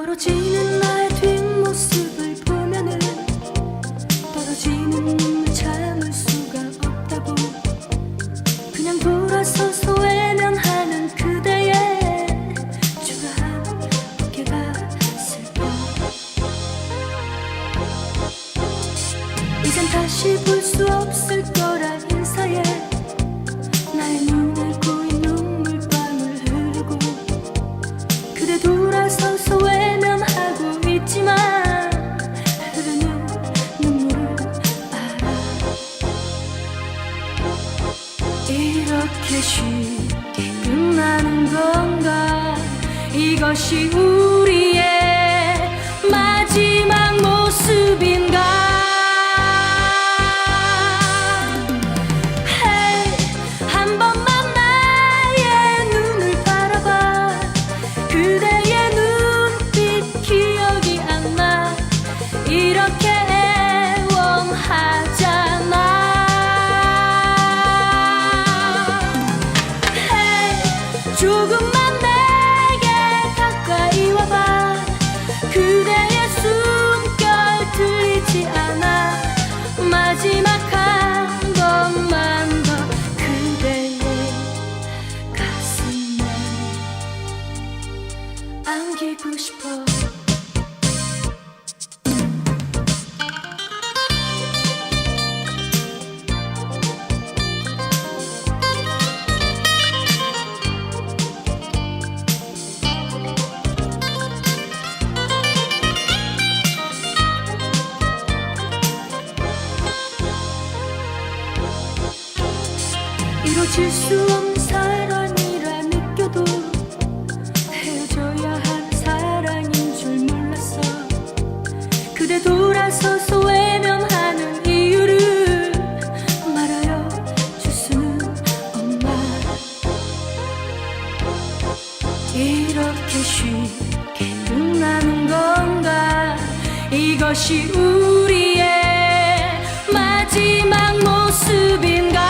멀어지는 나의 뒷모습을 보면은 떨어지는 눈물 참을 수가 없다고. 그냥 돌아서서 외면하는 그대의 추가 어깨가 슬퍼 이젠 다시 볼 수 없어. 이렇게 쉽게 끝나는 건가? 이것이 우 그대의 숨결 들리지 않아. 마지막 한 번만 더 그대의 가슴에 안기고 싶어 잊을 수 없는 사랑이라 느껴도 헤어져야 한 사랑인 줄 몰랐어. 그대 돌아서서 외면하는 이유를 말하여 줄 수는 이렇게 쉽게 끝나는 건가? 이것이 우리의 마지막 모습인가?